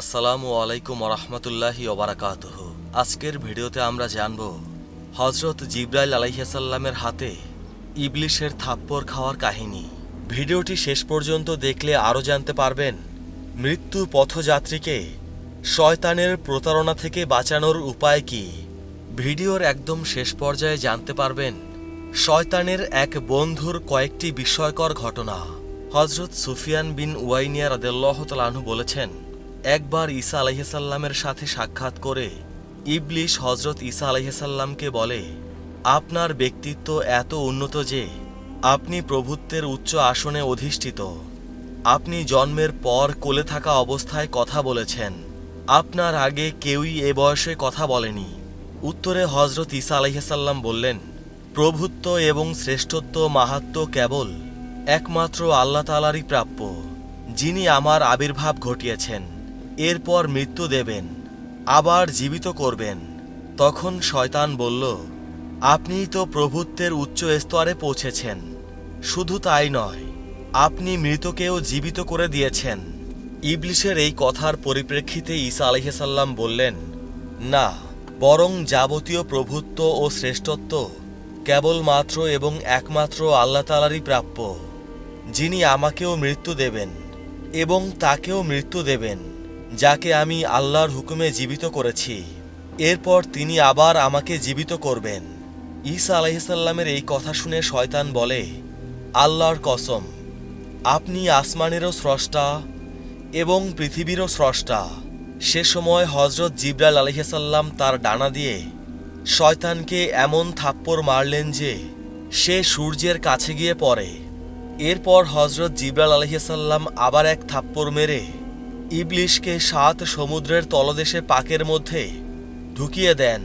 আসসালামু আলাইকুম রহমতুল্লাহি ওবরাকাতহ। আজকের ভিডিওতে আমরা জানব হজরত জিব্রাইল আলাইহাসাল্লামের হাতে ইবলিশের থাপ্পড় খাওয়ার কাহিনী। ভিডিওটি শেষ পর্যন্ত দেখলে আরও জানতে পারবেন, মৃত্যু পথযাত্রীকে শয়তানের প্রতারণা থেকে বাঁচানোর উপায় কি। ভিডিওর একদম শেষ পর্যায়ে জানতে পারবেন, শয়তানের এক বন্ধুর কয়েকটি বিস্ময়কর ঘটনা। হজরত সুফিয়ান বিন ওয়াইনিয়া রাদেল্লাহ তালাহু বলেছেন একবার ঈসা আলাইসাল্লামের সাথে সাক্ষাৎ করে ইবলিশ হজরত ঈসা আলাইসাল্লামকে বলে, আপনার ব্যক্তিত্ব এত উন্নত যে আপনি প্রভুত্বের উচ্চ আসনে অধিষ্ঠিত। আপনি জন্মের পর কোলে থাকা অবস্থায় কথা বলেছেন। আপনার আগে কেউই এ বয়সে কথা বলেনি। উত্তরে হজরত ঈসা আলাইসাল্লাম বললেন, প্রভুত্ব এবং শ্রেষ্ঠত্ব মাহাত্ম কেবল একমাত্র আল্লাহ তালারই প্রাপ্য, যিনি আমার আবির্ভাব ঘটিয়েছেন। এরপর মৃত্যু দেবেন, আবার জীবিত করবেন। তখন শয়তান বলল, আপনি তো প্রভুত্বের উচ্চ স্তরে পৌঁছেছেন। শুধু তাই নয়, আপনি মৃতকেও জীবিত করে দিয়েছেন। ইবলিশের এই কথার পরিপ্রেক্ষিতে ঈসা আলহিসাল্লাম বললেন, না, বরং যাবতীয় প্রভুত্ব ও শ্রেষ্ঠত্ব কেবলমাত্র এবং একমাত্র আল্লাহ তালারই প্রাপ্য। যিনি আমাকেও মৃত্যু দেবেন এবং তাকেও মৃত্যু দেবেন। যাকে আমি আল্লাহর হুকুমে জীবিত করেছি। এরপর তিনি আবার আমাকে জীবিত করবেন। ঈসা আলাইসাল্লামের এই কথা শুনে শয়তান বলে, আল্লাহর কসম, আপনি আসমানেরও স্রষ্টা এবং পৃথিবীরও স্রষ্টা। সে সময় হজরত জিব্রাইল আলহিসাল্লাম তার ডানা দিয়ে শয়তানকে এমন থাপ্পড় মারলেন যে সে সূর্যের কাছে গিয়ে পড়ে। এরপর হজরত জিব্রাইল আলহিসাল্লাম আবার এক থাপ্পড় মেরে ইবলিশকে সাত সমুদ্রের তলদেশে পাকের মধ্যে ঢুকিয়ে দেন।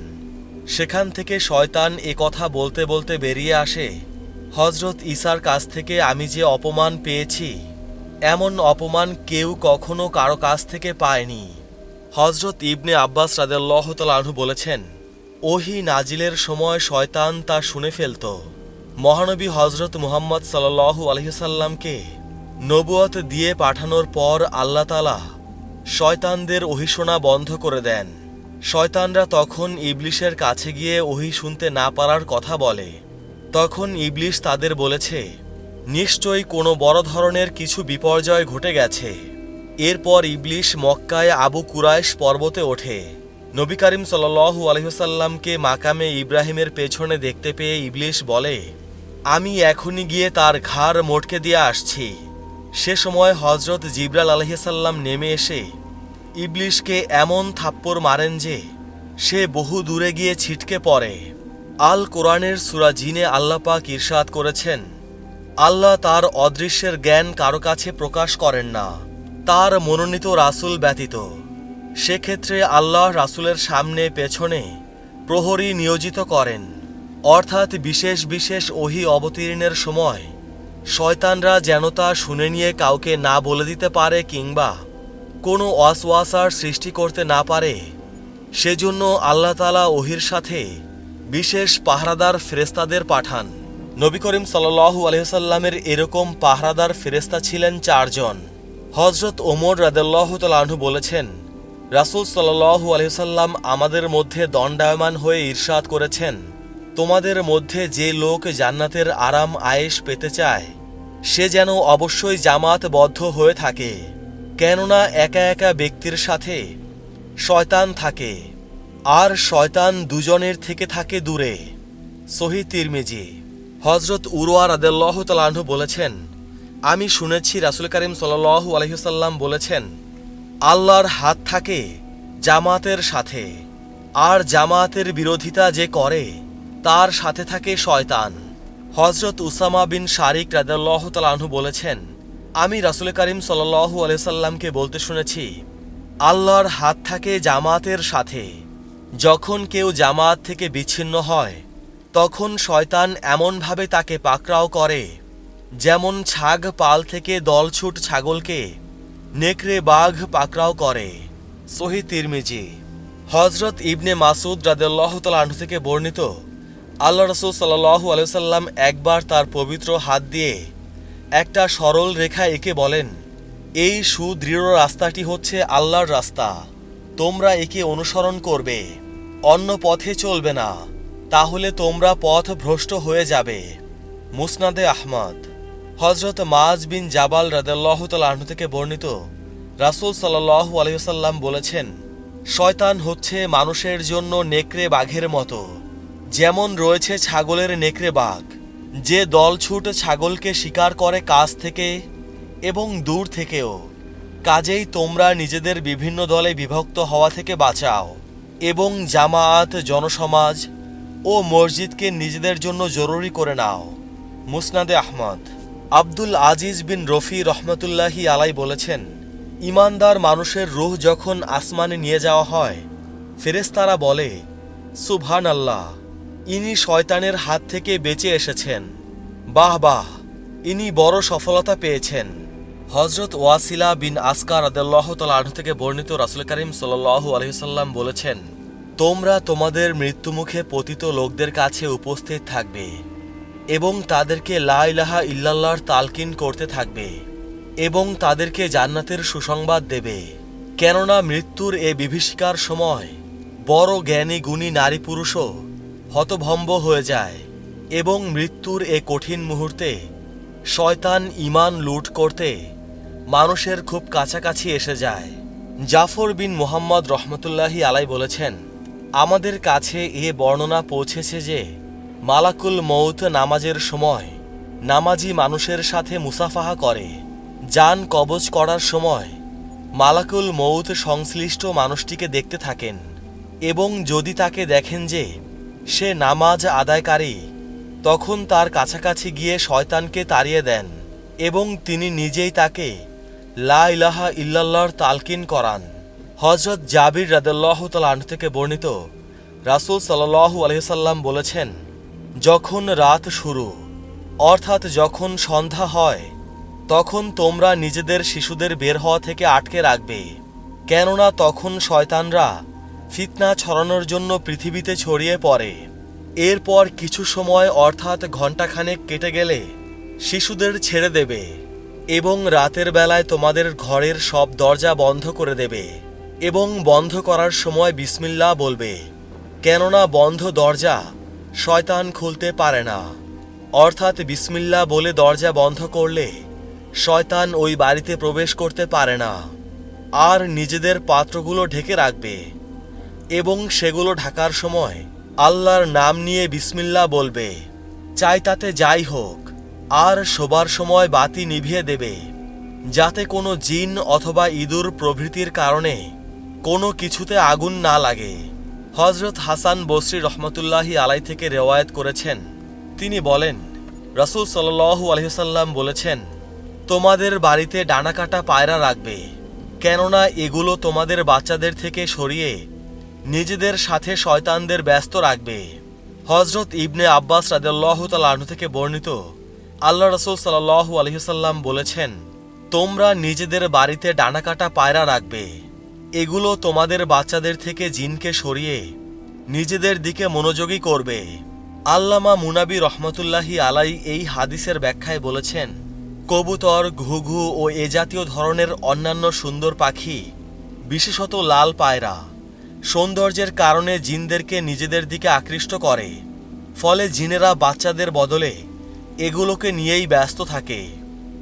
সেখান থেকে শয়তান এ কথা বলতে বলতে বেরিয়ে আসে হজরত ইসার কাছ থেকে আমি যে অপমান পেয়েছি, এমন অপমান কেউ কখনো কারও কাছ থেকে পায়নি। হজরত ইবনে আব্বাস রাদেল্লাহ তালাহু বলেছেন, ওহি নাজিলের সময় শয়তান তা শুনে ফেলত। মহানবী হজরত মুহাম্মদ সাল্লাহু আলহিসাল্লামকে নবুয়ত দিয়ে পাঠানোর পর আল্লাহ তালা শয়তানদের অহিশোনা বন্ধ করে দেন। শয়তানরা তখন ইবলিশের কাছে গিয়ে ওহি শুনতে না পারার কথা বলে। তখন ইবলিশ তাদের বলেছে, নিশ্চয়ই কোনো বড় ধরনের কিছু বিপর্যয় ঘটে গেছে। এরপর ইবলিশ মক্কায় আবু কুরাইশ পর্বতে ওঠে। নবী করিম সাল্লু আলহিসাল্লামকে মাকামে ইব্রাহিমের পেছনে দেখতে পেয়ে ইবলিশ বলে, আমি এখনই গিয়ে তার ঘাড় মোটকে দিয়ে আসছি। সে সময় হজরত জিব্রাল আলহিসাল্লাম নেমে এসে ইবলিশকে এমন থাপ্পড় মারেন যে সে বহু দূরে গিয়ে ছিটকে পড়ে। আল কোরআনের সুরা জিনে আল্লাপাক ইরশাদ করেছেন, আল্লাহ তার অদৃশ্যের জ্ঞান কারও কাছে প্রকাশ করেন না, তার মনোনীত রাসূল ব্যতীত। সেক্ষেত্রে আল্লাহ রাসূলের সামনে পেছনে প্রহরী নিয়োজিত করেন। অর্থাৎ বিশেষ বিশেষ ওহি অবতীর্ণের সময় শয়তানরা যেন তা শুনে নিয়ে কাউকে না বলে দিতে পারে কিংবা কোনো অসওয়াসার সৃষ্টি করতে না পারে, সেজন্য আল্লাহ তালা ওহির সাথে বিশেষ পাহারাদার ফেরেস্তাদের পাঠান। নবী করিম সাল্লু আলহিসাল্লামের এরকম পাহারাদার ফেরেস্তা ছিলেন চারজন। হজরত ওমর রাদেল্লাহ তালাহু বলেছেন, রাসুল সাল্লু আলহিসাল্লাম আমাদের মধ্যে দণ্ডায়মান হয়ে ঈর্ষাদ করেছেন। তোমাদের মধ্যে যে লোক জান্নাতের আরাম আয়েশ পেতে চায়, সে যেন অবশ্যই জামাতবদ্ধ হয়ে থাকে, কেননা একা একা ব্যক্তির সাথে শয়তান থাকে, আর শয়তান দুজনের থেকে থাকে দূরে। সহি তিরমিজি। হজরত উরোয়া রাদেল্লাহ তালাহু বলেছেন, আমি শুনেছি রাসুল করিম সাল্লু আলহিসাল্লাম বলেছেন, আল্লাহর হাত থাকে জামাতের সাথে, আর জামাতের বিরোধিতা যে করে তার সাথে থাকে শয়তান। হজরত উসামা বিন শারিক রাদাল্লাহ তালাহু বলেছেন, আমি রাসুল করিম সাল্লাহু আলাইসাল্লামকে বলতে শুনেছি, আল্লাহর হাত থাকে জামাতের সাথে। যখন কেউ জামাত থেকে বিচ্ছিন্ন হয়, তখন শয়তান এমনভাবে তাকে পাকড়াও করে, যেমন ছাগ পাল থেকে দলছুট ছাগলকে নেকড়ে বাঘ পাকড়াও করে। সহি তিরমিজি। হজরত ইবনে মাসুদ রাদেল্লাহ তালাহু থেকে বর্ণিত আল্লাহ রসুল সাল্লাহু আলসাল্লাম একবার তার পবিত্র হাত দিয়ে একটা সরল রেখা একে বলেন, এই সুদৃঢ় রাস্তাটি হচ্ছে আল্লাহর রাস্তা। তোমরা একে অনুসরণ করবে, অন্য পথে চলবে না। তাহলে তোমরা পথ ভ্রষ্ট হয়ে যাবে। মুসনাদে আহমদ। হজরত মাজ বিন জাবাল রাদাল্লাহ তালাহ্ন থেকে বর্ণিত, রাসুল সাল্লাহু আলহিসাল্লাম বলেছেন, শয়তান হচ্ছে মানুষের জন্য নেকড়ে বাঘের মতো। যেমন রয়েছে ছাগলের নেকড়ে বাঘ, যে দলছুট ছাগলকে শিকার করে কাছ থেকে এবং দূর থেকেও। কাজেই তোমরা নিজেদের বিভিন্ন দলে বিভক্ত হওয়া থেকে বাঁচাও এবং জামায়াত, জনসমাজ ও মসজিদকে নিজেদের জন্য জরুরি করে নাও। মুসনাদে আহমদ। আব্দুল আজিজ বিন রফি রহমতুল্লাহি আলাই বলেছেন, ইমানদার মানুষের রুহ যখন আসমানে নিয়ে যাওয়া হয় ফেরেস্তারা বলে সুভান আল্লাহ ইনি শয়তানের হাত থেকে বেঁচে এসেছেন। বাহ বাহ, ইনি বড় সফলতা পেয়েছেন। হজরত ওয়াসিলা বিন আসকার আদাল্লাহ তালাহ থেকে বর্ণিত রাসুল করিম সাল্লাহ আলহিসাল্লাম বলেছেন, তোমরা তোমাদের মৃত্যুমুখে পতিত লোকদের কাছে উপস্থিত থাকবে এবং তাদেরকে লা ইলাহা ইল্লাল্লাহর তালকিন করতে থাকবে এবং তাদেরকে জান্নাতের সুসংবাদ দেবে। কেননা মৃত্যুর এ বিভীষিকার সময় বড় জ্ঞানী গুণী নারী পুরুষও হতভম্ব হয়ে যায় এবং মৃত্যুর এ কঠিন মুহূর্তে শয়তান ইমান লুট করতে মানুষের খুব কাছাকাছি এসে যায়। জাফর বিন মোহাম্মদ রহমতুল্লাহি আলাই বলেছেন, আমাদের কাছে এ বর্ণনা পৌঁছেছে যে মালাকুল মৌত নামাজের সময় নামাজি মানুষের সাথে মুসাফাহা করে। যান কবজ করার সময় মালাকুল মৌত সংশ্লিষ্ট মানুষটিকে দেখতে থাকেন এবং যদি তাকে দেখেন যে সে নামাজ আদায়কারী। তখন তার কাছাকাছি গিয়ে শয়তানকে তাড়িয়ে দেন এবং তিনি নিজেই তাকে লা ইলাহা ইল্লাল্লাহর তালকিন করান। হজরত জাবির রাদাল্লাহ তালান থেকে বর্ণিত রাসুল সাল্লাহু আলহিসাল্লাম বলেছেন, যখন রাত শুরু, অর্থাৎ যখন সন্ধ্যা হয়, তখন তোমরা নিজেদের শিশুদের বের হওয়া থেকে আটকে রাখবে। কেননা তখন শয়তানরা ফিতনা ছড়ানোর জন্য পৃথিবীতে ছড়িয়ে পড়ে। এরপর কিছু সময় অর্থাৎ ঘণ্টাখানেক কেটে গেলে শিশুদের ছেড়ে দেবে এবং রাতের বেলায় তোমাদের ঘরের সব দরজা বন্ধ করে দেবে এবং বন্ধ করার সময় বিসমিল্লা বলবে, কেননা বন্ধ দরজা শয়তান খুলতে পারে না। অর্থাৎ বিসমিল্লা বলে দরজা বন্ধ করলে শয়তান ওই বাড়িতে প্রবেশ করতে পারে না, আর নিজেদের পাত্রগুলো ঢেকে রাখবে। এবং সেগুলো ঢাকার সময় আল্লাহর নাম নিয়ে বিসমিল্লা বলবে। চাই তাতে যাই হোক, আর শোবার সময় বাতি নিভিয়ে দেবে, যাতে কোনো জিন অথবা ইঁদুর প্রভৃতির কারণে কোনো কিছুতে আগুন না লাগে। হজরত হাসান বসরি রহমতুল্লাহি আলাই থেকে রেওয়ায়ত করেছেন। তিনি বলেন, রসুল সাল্লু আলহিসাল্লাম বলেছেন, তোমাদের বাড়িতে ডানাকাটা পায়রা রাখবে, কেননা এগুলো তোমাদের বাচ্চাদের থেকে সরিয়ে নিজেদের সাথে শয়তানদের ব্যস্ত রাখবে। হজরত ইবনে আব্বাস রাদেল্লাহ থেকে বর্ণিত আল্লাহ রসুল সাল্লাহু আলহিসাল্লাম বলেছেন, তোমরা নিজেদের বাড়িতে ডানা কাটা পায়রা রাখবে। এগুলো তোমাদের বাচ্চাদের থেকে জিনকে সরিয়ে নিজেদের দিকে মনোযোগী করবে। আল্লামা মুনাবি রহমতুল্লাহি আলাই এই হাদিসের ব্যাখ্যায় বলেছেন, কবুতর, ঘুঘু ও এ জাতীয় ধরনের অন্যান্য সুন্দর পাখি, বিশেষত লাল পায়রা সৌন্দর্যের কারণে জিনদেরকে নিজেদের দিকে আকৃষ্ট করে, ফলে জিনেরা বাচ্চাদের বদলে এগুলোকে নিয়েই ব্যস্ত থাকে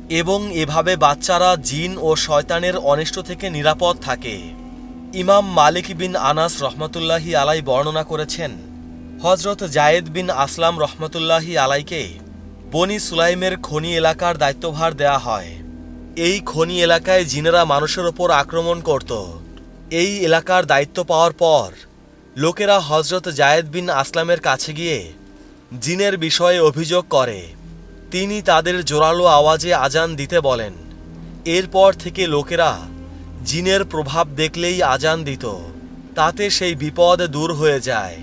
এবং এভাবে বাচ্চারা জিন ও শয়তানের অনিষ্ট থেকে নিরাপদ থাকে। ইমাম মালিক বিন আনাস রহমতুল্লাহি আলাই বর্ণনা করেছেন হজরত জায়েদ বিন আসলাম রহমতুল্লাহি আলাইকে বনি সুলাইমের খনি এলাকার দায়িত্বভার দেয়া হয়। এই খনি এলাকায় জিনেরা মানুষের ওপর আক্রমণ করত। এই এলাকার দায়িত্ব পাওয়ার পর লোকেরা হজরত জায়েদ বিন আসলামের কাছে গিয়ে জিনের বিষয়ে অভিযোগ করে। তিনি তাদের জোরালো আওয়াজে আজান দিতে বলেন। এরপর থেকে লোকেরা জিনের প্রভাব দেখলেই আজান দিত। তাতে সেই বিপদ দূর হয়ে যায়।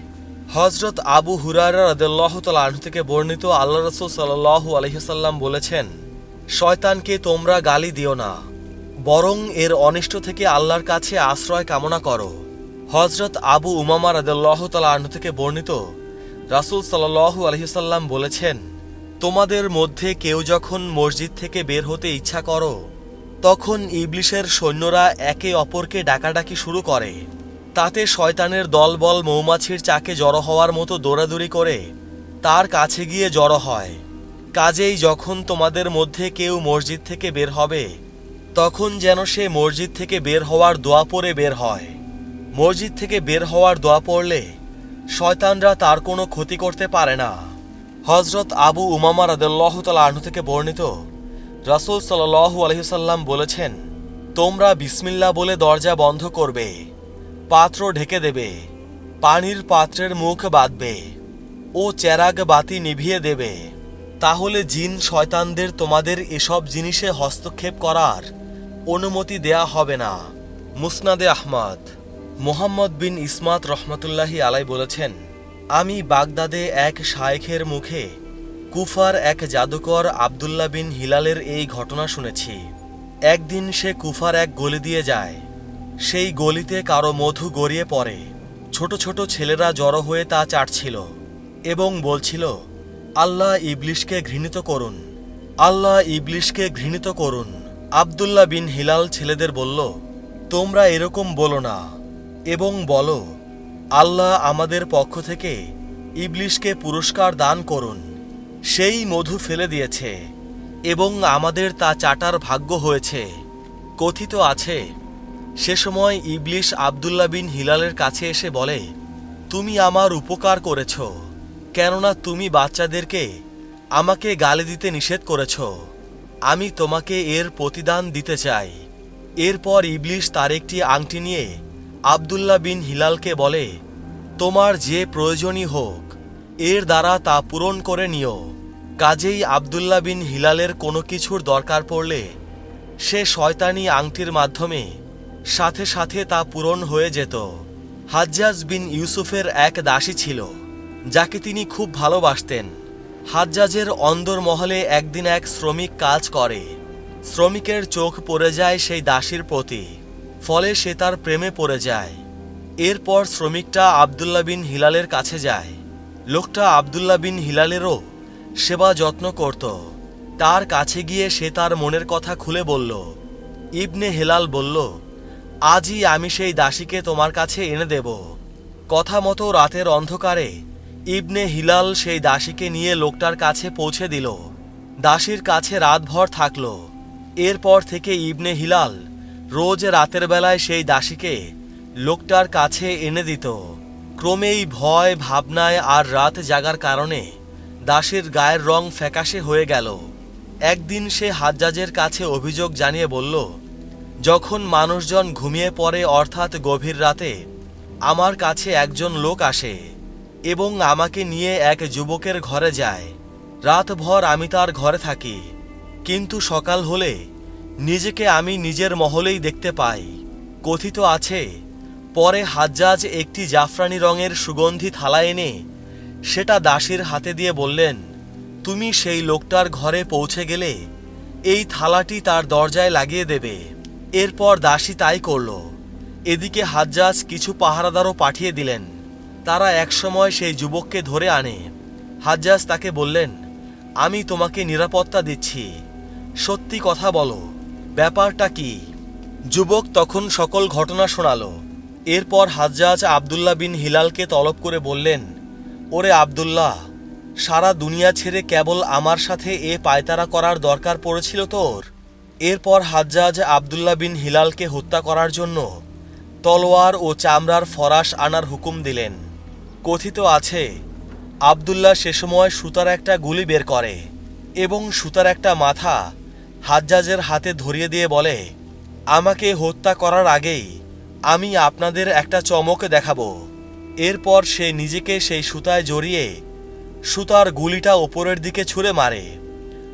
হজরত আবু হুরারা রদাল্লাহ তালাহ থেকে বর্ণিত আল্লাহ রসুল সাল্লাহু আলহিসাল্লাম বলেছেন, শয়তানকে তোমরা গালি দিও না। বরং এর অনিষ্ট থেকে আল্লাহর কাছে আশ্রয় কামনা করো। হজরত আবু উমামা রদাল্লাহ তালাহ থেকে বর্ণিত রাসুল সাল্লাহু আলহিসাল্লাম বলেছেন, তোমাদের মধ্যে কেউ যখন মসজিদ থেকে বের হতে ইচ্ছা করো, তখন ইবলিশের সৈন্যরা একে অপরকে ডাকাডাকি শুরু করে। তাতে শয়তানের দলবল মৌমাছির চাকে জড়ো হওয়ার মতো দৌড়াদৌড়ি করে, তার কাছে গিয়ে জড়ো হয়। কাজেই যখন তোমাদের মধ্যে কেউ মসজিদ থেকে বের হবে তখন যেন সে মসজিদ থেকে বের হওয়ার দোয়া পড়ে বের হয়। মসজিদ থেকে বের হওয়ার দোয়া পড়লে শয়তানরা তার কোনো ক্ষতি করতে পারে না। হজরত আবু উমামা রাদুল্লাহ আহ্ন থেকে বর্ণিত রাসুল সাল্লু আলহিসাল্লাম বলেছেন, তোমরা বিসমিল্লা বলে দরজা বন্ধ করবে, পাত্র ঢেকে দেবে, পানির পাত্রের মুখ বাঁধবে ও চেরাগ বাতি নিভিয়ে দেবে। তাহলে জিন শয়তানদের তোমাদের এসব জিনিসে হস্তক্ষেপ করার অনুমতি দেয়া হবে না। মুসনাদে আহমদ, মোহাম্মদ বিন ইসমাত রহমতুল্লাহি আলাই বলেছেন, আমি বাগদাদে এক শায়েখের মুখে কুফার এক জাদুকর আবদুল্লাহ বিন হিলালের এই ঘটনা শুনেছি। একদিন সে কুফার এক গলি দিয়ে যায়। সেই গলিতে কারও মধু গড়িয়ে পড়ে। ছোট ছোট ছেলেরা জড়ো হয়ে তা চাটছিল এবং বলছিল, আল্লাহ ইবলিশকে ঘৃণিত করুন। আল্লাহ ইবলিশকে ঘৃণিত করুন। আবদুল্লাহ বিন হিলাল ছেলেদের বলল, তোমরা এরকম বলো না এবং বলো, আল্লাহ আমাদের পক্ষ থেকে ইবলিশকে পুরস্কার দান করুন, সেই মধু ফেলে দিয়েছে এবং আমাদের তা চাটার ভাগ্য হয়েছে, কথিত আছে, সে সময় ইবলিশ আবদুল্লাহ বিন হিলালের কাছে এসে বলে, তুমি আমার উপকার করেছ, কেননা তুমি বাচ্চাদেরকে আমাকে গালি দিতে নিষেধ করেছ। আমি তোমাকে এর প্রতিদান দিতে চাই। এরপর ইবলিশ তার একটি আংটি নিয়ে আবদুল্লাহ বিন হিলালকে বলে, তোমার যে প্রয়োজনই হোক, এর দ্বারা তা পূরণ করে নিও। কাজেই আবদুল্লাহ বিন হিলালের কোনো কিছুর দরকার পড়লে সে শয়তানি আংটির মাধ্যমে সাথে সাথে তা পূরণ হয়ে যেত। হাজ্জাজ বিন ইউসুফের এক দাসী ছিল, যাকে তিনি খুব ভালোবাসতেন। হাজ্জাজের অন্দর মহলে একদিন এক শ্রমিক কাজ করে। শ্রমিকের চোখ পড়ে যায় সেই দাসীর প্রতি, ফলে সে তার প্রেমে পড়ে যায়। এরপর শ্রমিকটা আবদুল্লাহ বিন হিলালের কাছে যায়। লোকটা আবদুল্লাহ বিন হিলালেরও সেবা যত্ন করত। তার কাছে গিয়ে সে তার মনের কথা খুলে বলল, ইবনে হেলাল বলল, আজই আমি সেই দাসীকে তোমার কাছে এনে দেব। কথা মতো রাতের অন্ধকারে ইবনে হিলাল সেই দাসীকে নিয়ে লোকটার কাছে পৌঁছে দিল। দাসীর কাছে রাতভর থাকল। এরপর থেকে ইবনে হিলাল রোজ রাতের বেলায় সেই দাসীকে লোকটার কাছে এনে দিত। ক্রমেই ভয়, ভাবনায় আর রাত জাগার কারণে দাসীর গায়ের রং ফ্যাকাশে হয়ে গেল। একদিন সে হাজ্জাজের কাছে অভিযোগ জানিয়ে বলল, যখন মানুষজন ঘুমিয়ে পড়ে অর্থাৎ গভীর রাতে, আমার কাছে একজন লোক আসে। এবং আমাকে নিয়ে এক যুবকের ঘরে যায়। রাতভর আমি তার ঘরে থাকি। কিন্তু সকাল হলে নিজেকে আমি নিজের মহলেই দেখতে পাই। কথিত আছে, পরে হাজ্জাজ একটি জাফরানি রঙের সুগন্ধি থালা এনে সেটা দাসীর হাতে দিয়ে বললেন, তুমি সেই লোকটার ঘরে পৌঁছে গেলে এই থালাটি তার দরজায় লাগিয়ে দেবে। এরপর দাসী তাই করল। এদিকে হাজ্জাজ কিছু পাহারাদারও পাঠিয়ে দিলেন। তারা একসময় সেই যুবককে ধরে আনে। হাজ্জাজ তাকে বললেন, আমি তোমাকে নিরাপত্তা দিচ্ছি। সত্যি কথা বলো, ব্যাপারটা কি? যুবক তখন সকল ঘটনা শোনালো। এরপর হাজ্জাজ আবদুল্লাহ বিন হিলালকে তলব করে বললেন, ওরে আবদুল্লাহ, সারা দুনিয়া ছেড়ে কেবল আমার সাথে এ পায়তারা করার দরকার পড়েছিল তোর। এরপর হাজ্জাজ আবদুল্লাহ বিন হিলালকে হত্যা করার জন্য তলোয়ার ও চামড়ার ফরাস আনার হুকুম দিলেন। কথিত আছে, আবদুল্লাহ সে সময় সুতার একটা গুলি বের করে এবং সুতার একটা মাথা হাজ্জাজের হাতে ধরিয়ে দিয়ে বলে, আমাকে হত্যা করার আগেই আমি আপনাদের একটা চমক দেখাবো। এরপর সে নিজেকে সেই সুতায় জড়িয়ে সুতার গুলিটা ওপরের দিকে ছুঁড়ে মারে।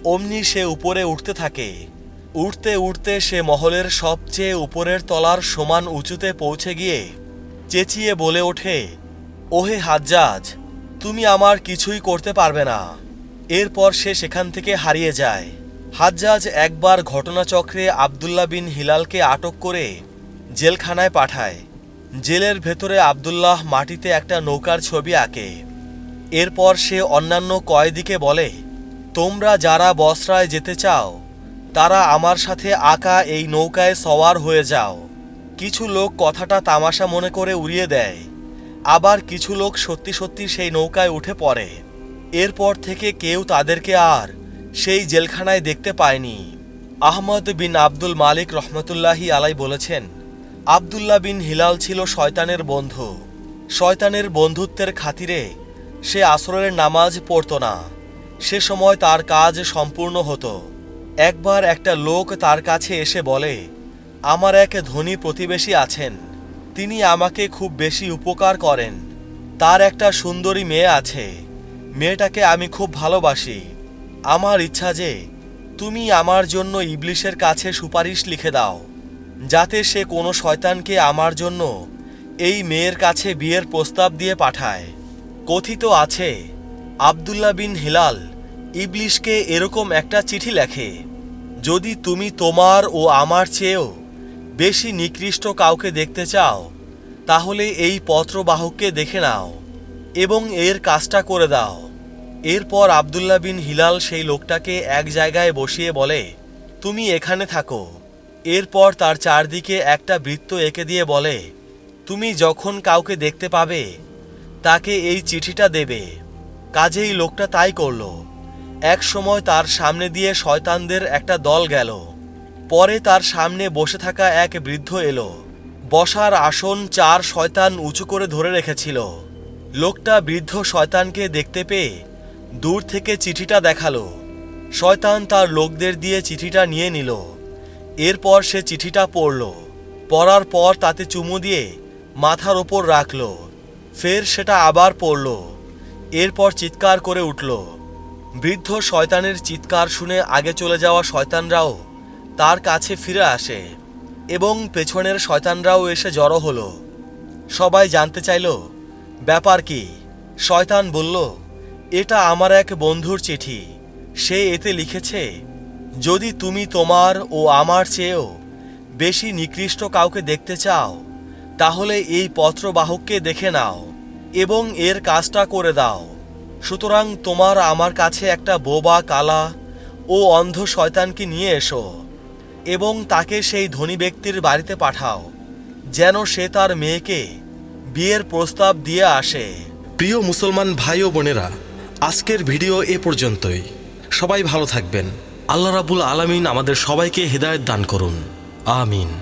অমনি সে উপরে উঠতে থাকে। উঠতে উঠতে সে মহলের সবচেয়ে উপরের তলার সমান উঁচুতে পৌঁছে গিয়ে চেঁচিয়ে বলে ওঠে ওহে হাজ্জাজ, তুমি আমার কিছুই করতে পারবে না। এরপর সে সেখান থেকে হারিয়ে যায়। হাজ্জাজ একবার ঘটনাচক্রে আবদুল্লাহ বিন হিলালকে আটক করে জেলখানায় পাঠায়। জেলের ভেতরে আবদুল্লাহ মাটিতে একটা নৌকার ছবি আঁকে। এরপর সে অন্যান্য কয়েদিকে বলে, তোমরা যারা বসরায় যেতে চাও, তারা আমার সাথে আঁকা এই নৌকায় সওয়ার হয়ে যাও। কিছু লোক কথাটা তামাশা মনে করে উড়িয়ে দেয়। আবার কিছু লোক সত্যি সত্যি সেই নৌকায় উঠে পড়ে। এরপর থেকে কেউ তাদেরকে আর সেই জেলখানায় দেখতে পায়নি। আহমদ বিন আব্দুল মালিক রহমতুল্লাহি আলাই বলেছেন, আবদুল্লাহ বিন হিলাল ছিল শয়তানের বন্ধু। শয়তানের বন্ধুত্বের খাতিরে সে আসরের নামাজ পড়তো না। সে সময় তার কাজ সম্পূর্ণ হতো। একবার একটা লোক তার কাছে এসে বলে, আমার এক ধনী প্রতিবেশী আছেন। তিনি আমাকে খুব বেশি উপকার করেন। তার একটা সুন্দরী মেয়ে আছে। মেয়েটাকে আমি খুব ভালোবাসি। আমার ইচ্ছা যে তুমি আমার জন্য ইবলিশের কাছে সুপারিশ লিখে দাও, যাতে সে কোনো শয়তানকে আমার জন্য এই মেয়ের কাছে বিয়ের প্রস্তাব দিয়ে পাঠায়। কথিত আছে আবদুল্লা বিন হিলাল ইবলিশকে এরকম একটা চিঠি লেখে, যদি তুমি তোমার ও আমার চেয়েও বেশি নিকৃষ্ট কাউকে দেখতে চাও, তাহলে এই পত্রবাহককে দেখে নাও এবং এর কাজটা করে দাও। এরপর আবদুল্লা বিন হিলাল সেই লোকটাকে এক জায়গায় বসিয়ে বলে, তুমি এখানে থাকো। এরপর তার চারদিকে একটা বৃত্ত এঁকে দিয়ে বলে, তুমি যখন কাউকে দেখতে পাবে, তাকে এই চিঠিটা দেবে। কাজেই লোকটা তাই করল। এক সময় তার সামনে দিয়ে শয়তানদের একটা দল গেল। পরে তার সামনে বসে থাকা এক বৃদ্ধ এলো। বসার আসন চার শয়তান উঁচু করে ধরে রেখেছিল। লোকটা বৃদ্ধ শয়তানকে দেখতে পেয়ে দূর থেকে চিঠিটা দেখাল। শয়তান তার লোকদের দিয়ে চিঠিটা নিয়ে নিল। এরপর সে চিঠিটা পড়ল। পড়ার পর তাতে চুমু দিয়ে মাথার ওপর রাখল। ফের সেটা আবার পড়ল। এরপর চিৎকার করে উঠল। বৃদ্ধ শয়তানের চিৎকার শুনে আগে চলে যাওয়া শয়তানরাও তার কাছে ফিরে আসে এবং পেছনের শয়তানরাও এসে জড়ো হলো। সবাই জানতে চাইল, ব্যাপার কি? শয়তান বলল, এটা আমার এক বন্ধুর চিঠি। সে এতে লিখেছে, যদি তুমি তোমার ও আমার চেয়েও বেশি নিকৃষ্ট কাউকে দেখতে চাও, তাহলে এই পত্রবাহককে দেখে নাও এবং এর কাজটা করে দাও। সুতরাং তোমার আমার কাছে একটা বোবা, কালা ও অন্ধ শয়তানকে নিয়ে এসো। এবং তাকে সেই ধনী ব্যক্তির বাড়িতে পাঠাও, যেন সে তার মেয়েকে বিয়ের প্রস্তাব দিয়ে আসে। প্রিয় মুসলমান ভাই ও বোনেরা, আজকের ভিডিও এ পর্যন্তই। সবাই ভালো থাকবেন। আল্লাহ রাবুল আলমিন আমাদের সবাইকে হৃদায়ত দান করুন। আমিন।